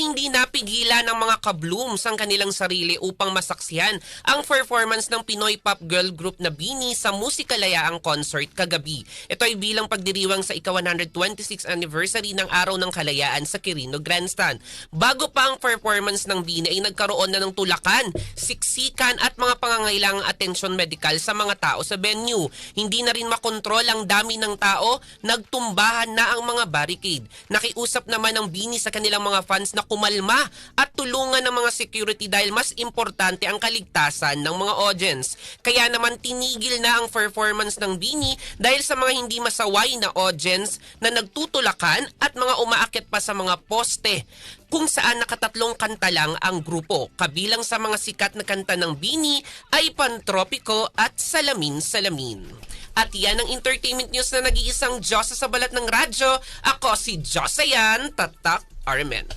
hindi napigilan ng mga kablooms ang kanilang sarili upang masaksihan ang performance ng Pinoy pop girl group na Bini sa Musikalayaang Concert kagabi. Ito ay bilang pagdiriwang sa ika-126 anniversary ng Araw ng Kalayaan sa Quirino Grandstand. Bago pa ang performance ng Bini ay nagkaroon na ng tulakan, siksikan at mga pangangailangang atensyon medikal sa mga tao sa venue. Hindi na rin makontrol ang dami ng tao, nagtumbahan na ang mga barricade. Nakiusap naman ng Bini sa kanilang mga fans na kumalma at tulungan ng mga security dahil mas importante ang kaligtasan ng mga audience. Kaya naman tinigil na ang performance ng Bini dahil sa mga hindi masaway na audience na nagtutulakan at mga umaakit pa sa mga poste kung saan nakatatlong kanta lang ang grupo. Kabilang sa mga sikat na kanta ng Bini ay Pantropiko at Salamin Salamin. At yan ang entertainment news na nag-iisang Diyosa sa balat ng radyo. Ako si Josayan Tatak Armen.